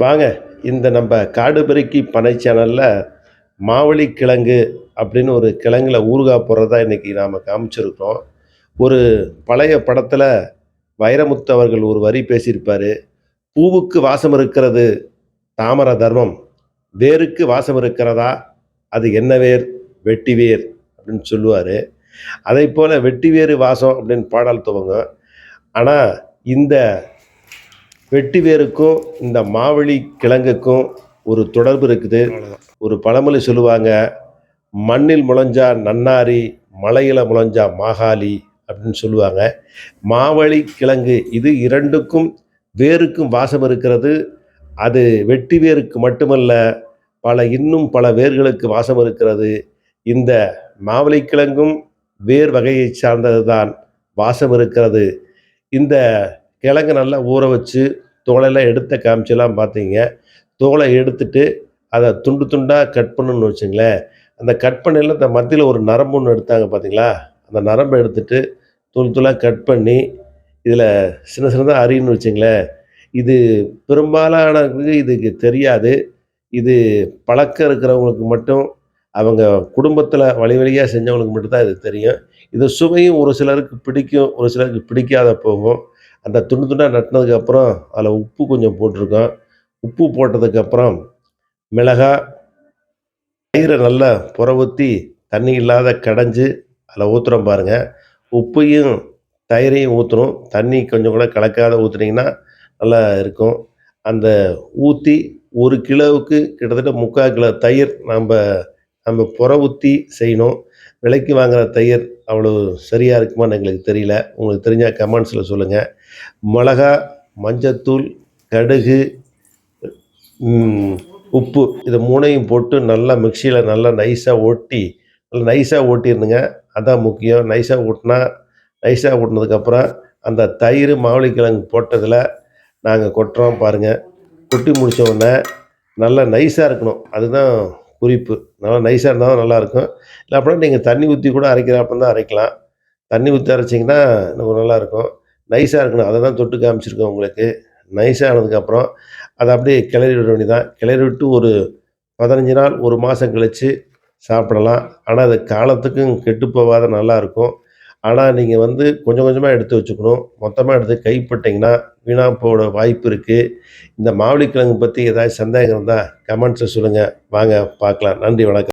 வாங்க இந்த நம்ம காடு பெருக்கி பனை சேனலில் மாவழி கிழங்கு அப்படின்னு ஒரு கிழங்குல ஊறுகாய் போடுறதா இன்றைக்கி நாம் காமிச்சிருக்கோம் ஒரு பழைய படத்தில் வைரமுத்து அவர்கள் ஒரு வரி பேசியிருப்பார் பூவுக்கு வாசம் இருக்கிறது தாமர தர்மம் வேருக்கு வாசம் இருக்கிறதா அது என்ன வேர் வெட்டி வேர்? அப்படின்னு சொல்லுவார். அதை போல் வெட்டி வேறு வாசம் அப்படின்னு பாடல் துவங்கும். ஆனால் இந்த வெட்டி வேருக்கும் இந்த மாவழி கிழங்குக்கும் ஒரு தொடர்பு இருக்குது. ஒரு பழமொழி சொல்லுவாங்க மண்ணில் முளைஞ்சா நன்னாரி மலையில் முளைஞ்சா மாகாளி அப்படின்னு சொல்லுவாங்க. மாவழி கிழங்கு இது இரண்டுக்கும் வேருக்கும் வாசம் இருக்கிறது. அது வெட்டி வேருக்கு மட்டுமல்ல பல இன்னும் பல வேர்களுக்கு வாசம் இருக்கிறது. இந்த மாவழி கிழங்கும் வேர் வகையை சார்ந்தது தான் வாசம் இருக்கிறது. இந்த கிழங்கு நல்லா ஊற வச்சு தோலெல்லாம் எடுத்த காமிச்செல்லாம் பார்த்தீங்க. தோலை எடுத்துட்டு அதை துண்டு துண்டாக கட் பண்ணணும்னு வச்சுங்களேன். அந்த கட் பண்ணையில் இந்த மத்தியில் ஒரு நரம்பு ஒன்று எடுத்தாங்க பார்த்தீங்களா? அந்த நரம்பை எடுத்துட்டு தூள் தூளாக கட் பண்ணி இதில் சின்ன சின்னதாக அரின்னு வச்சுங்களேன். இது பெரும்பாலானவங்களுக்கு இதுக்கு தெரியாது. இது பழக்கம் இருக்கிறவங்களுக்கு மட்டும் அவங்க குடும்பத்தில் வழி வழியாக செஞ்சவங்களுக்கு மட்டும்தான் இது தெரியும். இது சுவையும் ஒரு சிலருக்கு பிடிக்கும் ஒரு சிலருக்கு பிடிக்காத போகும் அந்த துண்டு துண்டாக நட்டினதுக்கப்புறம் அதில் உப்பு கொஞ்சம் போட்டிருக்கோம். உப்பு போட்டதுக்கப்புறம் மிளகாய் தயிரை நல்லா புற ஊற்றி தண்ணி இல்லாத கடைஞ்சி அதில் ஊற்றுறோம் பாருங்கள் உப்பையும் தயிரையும் ஊற்றணும் தண்ணி கொஞ்சம் கூட கலக்காத ஊற்றுனீங்கன்னா நல்லா இருக்கும். அந்த ஊற்றி ஒரு கிலோவுக்கு கிட்டத்தட்ட முக்கால் கிலோ தயிர் நம்ம நம்ம புற ஊற்றி செய்யணும். விலைக்கு வாங்குகிற தயிர் அவ்வளோ சரியாக இருக்குமான்னு எங்களுக்கு தெரியல. உங்களுக்கு தெரிஞ்சால் கமெண்ட்ஸில் சொல்லுங்கள் மிளகா மஞ்சத்தூள் கடுகு உப்பு இதை மூணையும் போட்டு நல்லா மிக்சியில் நல்லா நைஸாக ஓட்டி நல்லா நைஸாக ஓட்டிடணுங்க. அதான் முக்கியம். நைஸாக ஓட்டினா நைஸாக ஓட்டினதுக்கப்புறம் அந்த தயிர் மாவளிக்கிழங்கு போட்டதில் நாங்கள் கொட்டுறோம் பாருங்கள் கொட்டி முடித்த உடனே நல்லா நைஸாக இருக்கணும். அதுதான் குறிப்பு. நல்லா நைஸாக இருந்தால் தான் நல்லாயிருக்கும். இல்லை அப்படின்னா நீங்கள் தண்ணி ஊற்றி கூட அரைக்கிறாப்ப தான் அரைக்கலாம். தண்ணி ஊற்றி அரைச்சிங்கன்னா இன்னும் நல்லாயிருக்கும். நைஸாக இருக்கணும். அதை தான் தொட்டு காமிச்சிருக்கோம் உங்களுக்கு. நைஸாக ஆனதுக்கப்புறம் அதை அப்படியே கிளறி விட வேண்டியதான் கிளறி விட்டு ஒரு பதினஞ்சு நாள் ஒரு மாதம் கழித்து சாப்பிடலாம். ஆனால் அது காலத்துக்கும் கெட்டு போகாத நல்லாயிருக்கும். ஆனால் நீங்கள் வந்து கொஞ்சம் கொஞ்சமாக எடுத்து வச்சுக்கணும். மொத்தமாக எடுத்து கைப்பட்டிங்கன்னா வீணாக போட வாய்ப்பு இருக்குது இந்த மாவளிக்கிழங்கு பற்றி ஏதாச்சும் சந்தேகம் இருந்தால் கமெண்ட்ஸில் சொல்லுங்கள் வாங்க பார்க்கலாம். நன்றி வணக்கம்.